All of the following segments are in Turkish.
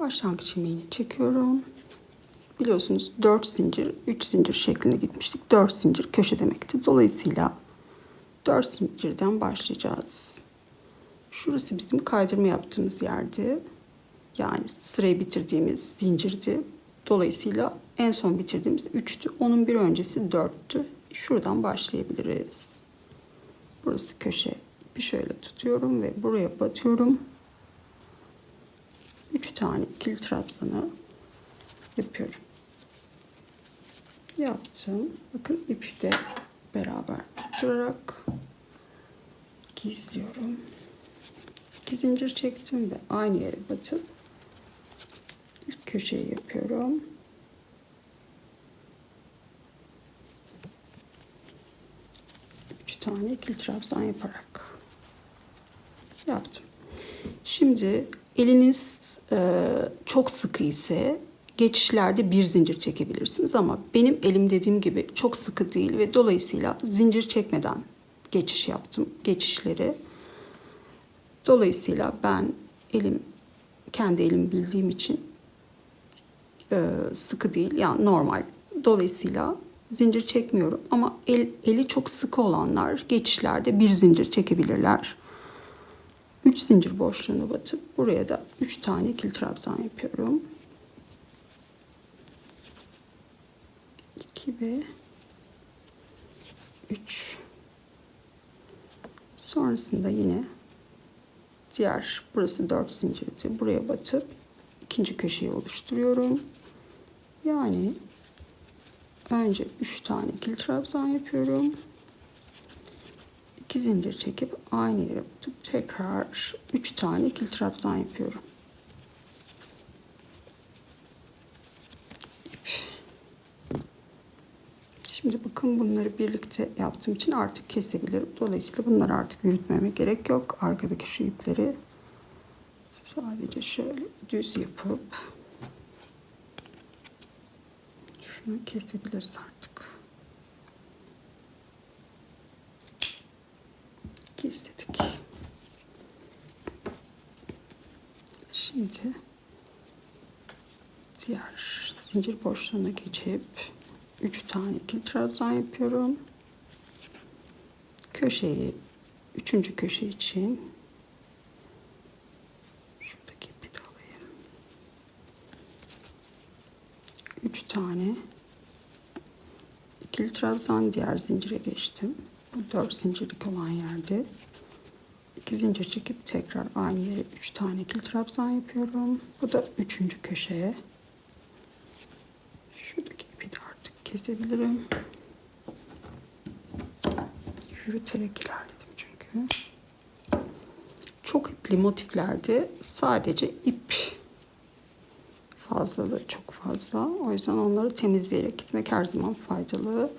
Başlangıç ilmeğini çekiyorum. Biliyorsunuz 4 zincir, 3 zincir şeklinde gitmiştik. 4 zincir köşe demekti. Dolayısıyla 4 zincirden başlayacağız. Şurası bizim kaydırma yaptığımız yerdi. Yani sırayı bitirdiğimiz zincirdi. Dolayısıyla en son bitirdiğimiz 3'tü. Onun bir öncesi 4'tü. Şuradan başlayabiliriz. Burası köşe. Bir şöyle tutuyorum ve buraya batıyorum. 3 tane ikili trabzanı yapıyorum. Yaptım. Bakın ipi de beraber tutturarak gizliyorum. İki zincir çektim ve aynı yere batıp ilk köşeyi yapıyorum. Üç tane ikili trabzan yaparak yaptım. Şimdi eliniz çok sıkı ise geçişlerde bir zincir çekebilirsiniz ama benim elim dediğim gibi çok sıkı değil ve dolayısıyla zincir çekmeden geçiş yaptım geçişleri. Dolayısıyla ben elim kendi elim bildiğim için e, sıkı değil yani normal. Dolayısıyla zincir çekmiyorum ama el, eli çok sıkı olanlar geçişlerde bir zincir çekebilirler. 3 zincir boşluğuna batıp buraya da 3 tane ikili trabzan yapıyorum. 2 ve 3 sonrasında yine diğer burası 4 zincirdi. Buraya batıp ikinci köşeyi oluşturuyorum. Yani önce 3 tane ikili trabzan yapıyorum. 2 zincir çekip aynı yere batıp tekrar 3 tane ikili trabzan yapıyorum. Şimdi bakın bunları birlikte yaptığım için artık kesebilirim. Dolayısıyla bunları artık yürütmeme gerek yok. Arkadaki şu ipleri sadece şöyle düz yapıp şunu kesebiliriz artık. Şimdi diğer zincir boşluğuna geçip 3 tane ikili trabzan yapıyorum. Köşeyi üçüncü köşe için şuradaki ipi de alayım. 3 tane ikili trabzan diğer zincire geçtim. Bu 4 zincirlik olan yerde 2 zincir çekip tekrar aynı yere 3 tane ikili trabzan yapıyorum. Bu da üçüncü köşeye. Şuradaki ipi de artık kesebilirim. Yürüterek ilerledim çünkü. Çok ipli motiflerde sadece ip fazlalığı çok fazla. O yüzden onları temizleyerek gitmek her zaman faydalı.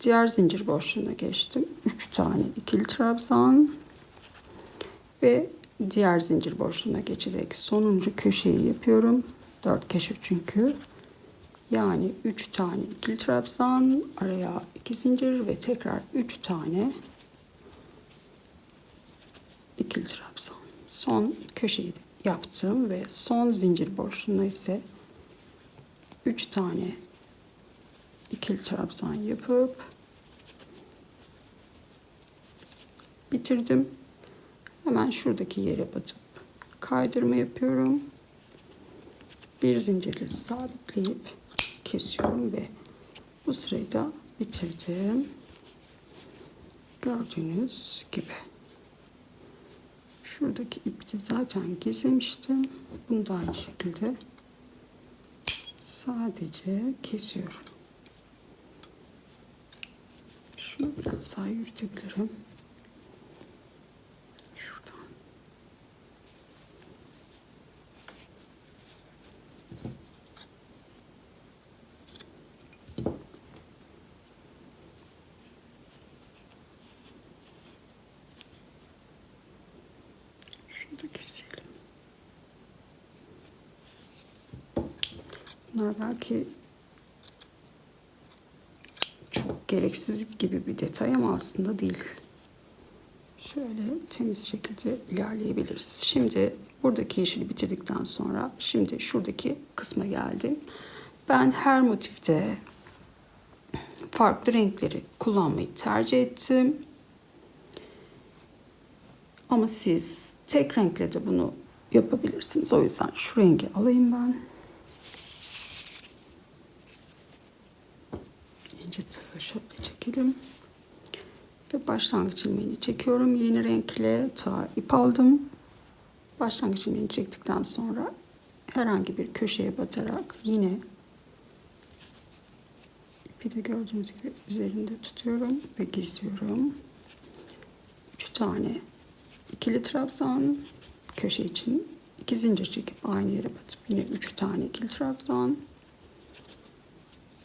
Diğer zincir boşluğuna geçtim. 3 tane ikili trabzan ve diğer zincir boşluğuna geçerek sonuncu köşeyi yapıyorum. 4 köşe çünkü. Yani 3 tane ikili trabzan, araya 2 zincir ve tekrar 3 tane ikili trabzan. Son köşeyi yaptım ve son zincir boşluğuna ise 3 tane ikili trabzan yapıp bitirdim. Hemen şuradaki yere batıp kaydırma yapıyorum. Bir zincirle sabitleyip kesiyorum ve bu sırayı da bitirdim. Gördüğünüz gibi. Şuradaki ipi zaten gizlemiştim. Bunu da aynı şekilde sadece kesiyorum. Şunu biraz daha yürütebilirim. Şuradan. Keselim. Bunlar belki çok gereksiz gibi bir detay ama aslında değil. Şöyle temiz şekilde ilerleyebiliriz. Şimdi buradaki yeşili bitirdikten sonra şimdi şuradaki kısma geldim. Ben her motifte farklı renkleri kullanmayı tercih ettim. Ama siz tek renkle de bunu yapabilirsiniz. O yüzden şu rengi alayım ben. İnce tığı şöyle çekelim. Ve başlangıç ilmeğini çekiyorum. Yeni renkle ta ip aldım. Başlangıç ilmeğini çektikten sonra herhangi bir köşeye batarak yine ipi de gördüğünüz gibi üzerinde tutuyorum ve gizliyorum. 3 tane ikili trabzan köşe için iki zincir çekip aynı yere batıp yine 3 tane ikili trabzan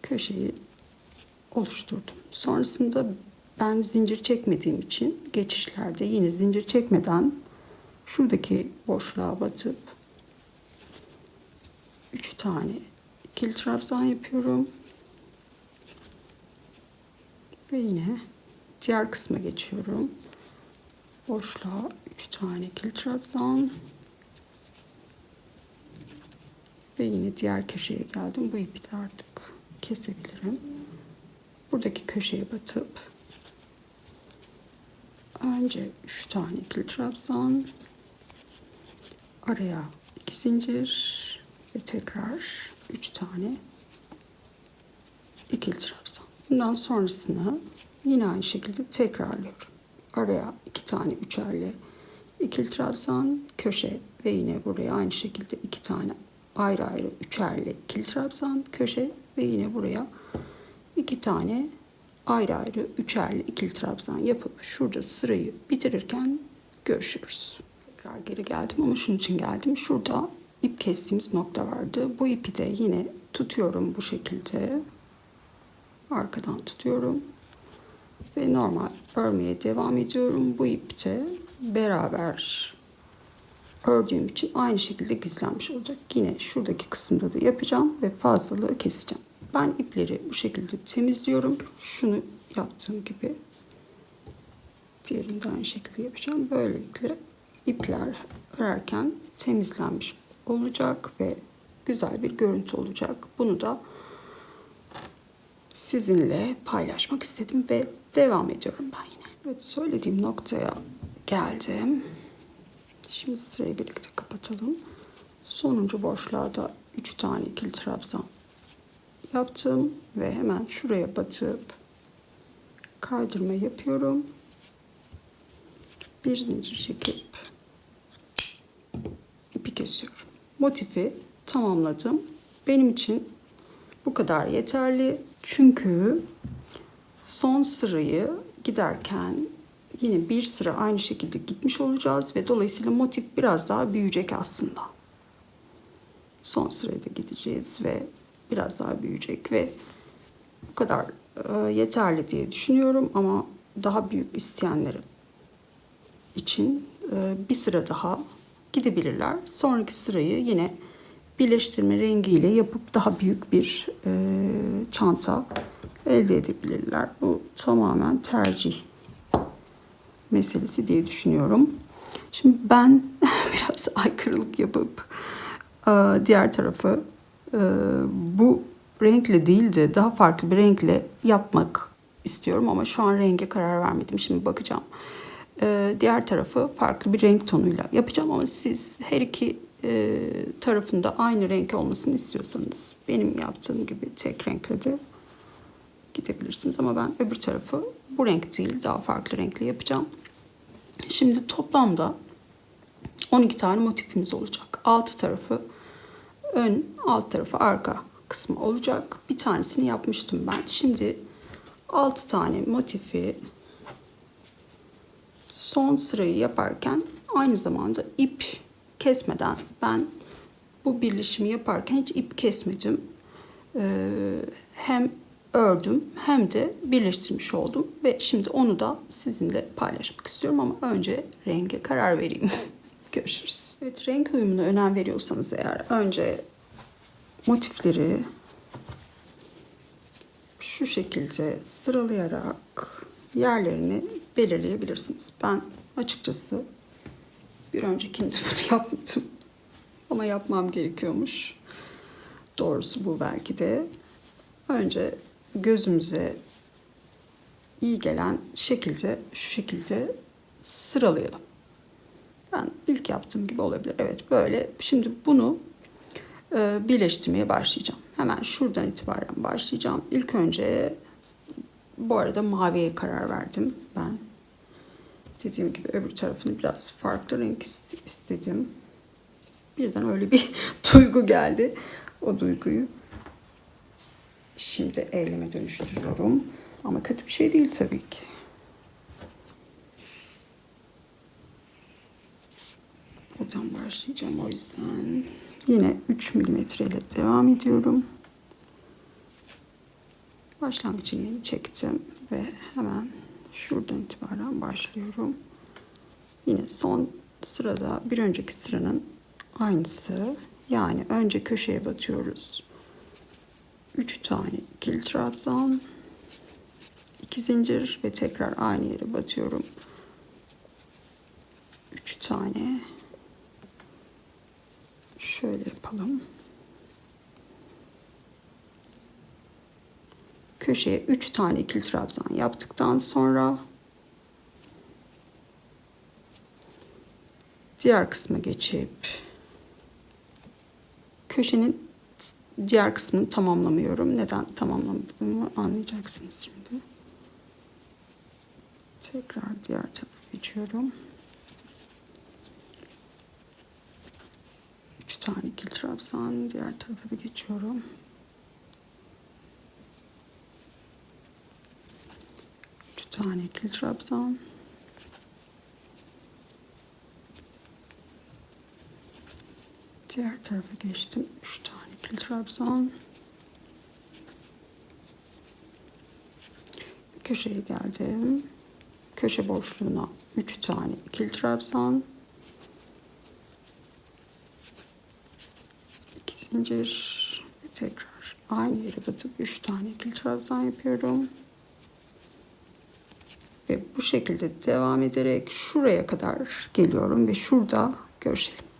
köşeyi oluşturdum. Sonrasında ben zincir çekmediğim için geçişlerde yine zincir çekmeden şuradaki boşluğa batıp 3 tane ikili trabzan yapıyorum. Ve yine diğer kısma geçiyorum. Boşluğa 3 tane ikili trabzan. Ve yine diğer köşeye geldim. Bu ipi de artık kesebilirim. Buradaki köşeye batıp önce 3 tane ikili trabzan araya 2 zincir ve tekrar 3 tane ikili trabzan. Bundan sonrasını yine aynı şekilde tekrarlıyorum. Araya 2 tane üçerli ikili trabzan köşe ve yine buraya aynı şekilde 2 tane ayrı ayrı üçerli ikili trabzan köşe ve yine buraya 2 tane ayrı ayrı üçerli ikili trabzan yapıp şurada sırayı bitirirken görüşürüz. Tekrar geri geldim ama şunun için geldim. Şurada ip kestiğimiz nokta vardı. Bu ipi de yine tutuyorum bu şekilde. Arkadan tutuyorum. Ve normal örmeye devam ediyorum. Bu ipte beraber ördüğüm için aynı şekilde gizlenmiş olacak. Yine şuradaki kısımda da yapacağım ve fazlalığı keseceğim. Ben ipleri bu şekilde temizliyorum. Şunu yaptığım gibi diğerini de aynı şekilde yapacağım. Böylelikle ipler örerken temizlenmiş olacak ve güzel bir görüntü olacak. Bunu da sizinle paylaşmak istedim ve devam ediyorum ben yine. Evet söylediğim noktaya geldim. Şimdi sırayı birlikte kapatalım. Sonuncu boşluğa da 3 tane ikili trabzan yaptım ve hemen şuraya batıp kaydırma yapıyorum. Bir zincir çekip ipi kesiyorum. Motifi tamamladım. Benim için bu kadar yeterli. Çünkü son sırayı giderken yine bir sıra aynı şekilde gitmiş olacağız ve dolayısıyla motif biraz daha büyüyecek aslında. Son sıraya da gideceğiz ve biraz daha büyüyecek ve bu kadar e, yeterli diye düşünüyorum ama daha büyük isteyenleri için e, bir sıra daha gidebilirler. Sonraki sırayı yine birleştirme rengiyle yapıp daha büyük bir e, çanta elde edebilirler. Bu tamamen tercih meselesi diye düşünüyorum. Şimdi ben biraz aykırılık yapıp e, diğer tarafı e, bu renkle değil de daha farklı bir renkle yapmak istiyorum ama şu an renge karar vermedim. Şimdi bakacağım. E, diğer tarafı farklı bir renk tonuyla yapacağım ama siz her iki e, tarafında aynı renk olmasını istiyorsanız benim yaptığım gibi tek renkle de gidebilirsiniz ama ben öbür tarafı bu renk değil daha farklı renkle yapacağım. Şimdi toplamda 12 tane motifimiz olacak. Alt tarafı ön, alt tarafı arka kısmı olacak. Bir tanesini yapmıştım ben. Şimdi 6 tane motifi son sırayı yaparken aynı zamanda ip kesmeden ben bu birleşimi yaparken hiç ip kesmedim. Ee, hem ördüm hem de birleştirmiş oldum ve şimdi onu da sizinle paylaşmak istiyorum ama önce renge karar vereyim. Görüşürüz. Evet renk uyumuna önem veriyorsanız eğer önce motifleri şu şekilde sıralayarak yerlerini belirleyebilirsiniz. Ben Açıkçası bir öncekinde bunu yapmadım. Ama yapmam gerekiyormuş. Doğrusu bu belki de. Önce gözümüze iyi gelen şekilde şu şekilde sıralayalım. Ben ilk yaptığım gibi olabilir. Evet böyle. Şimdi bunu e, birleştirmeye başlayacağım. Hemen şuradan itibaren başlayacağım. İlk önce bu arada maviye karar verdim ben. Dediğim gibi öbür tarafını biraz farklı renk ist- istedim. Birden öyle bir duygu geldi. O duyguyu şimdi eyleme dönüştürüyorum. Ama kötü bir şey değil tabii ki. Buradan başlayacağım o yüzden. Yine 3 milimetre ile devam ediyorum. Başlangıç ilmeğini çektim ve hemen şuradan itibaren başlıyorum. Yine son sırada bir önceki sıranın aynısı. Yani önce köşeye batıyoruz. 3 tane ikili trabzan, 2 zincir ve tekrar aynı yere batıyorum. 3 tane şöyle yapalım. Köşeye 3 tane ikili trabzan yaptıktan sonra diğer kısma geçip köşenin diğer kısmını tamamlamıyorum. Neden tamamlamadığımı anlayacaksınız şimdi. Tekrar diğer tarafa geçiyorum. 3 tane ikili trabzan diğer tarafa da geçiyorum. Üç tane ikili trabzan. Diğer tarafa geçtim. Üç tane ikili trabzan. Köşeye geldim. Köşe boşluğuna üç tane ikili trabzan. İki zincir ve tekrar aynı yere batıp üç tane ikili trabzan yapıyorum. Ve bu şekilde devam ederek şuraya kadar geliyorum ve şurada görüşelim.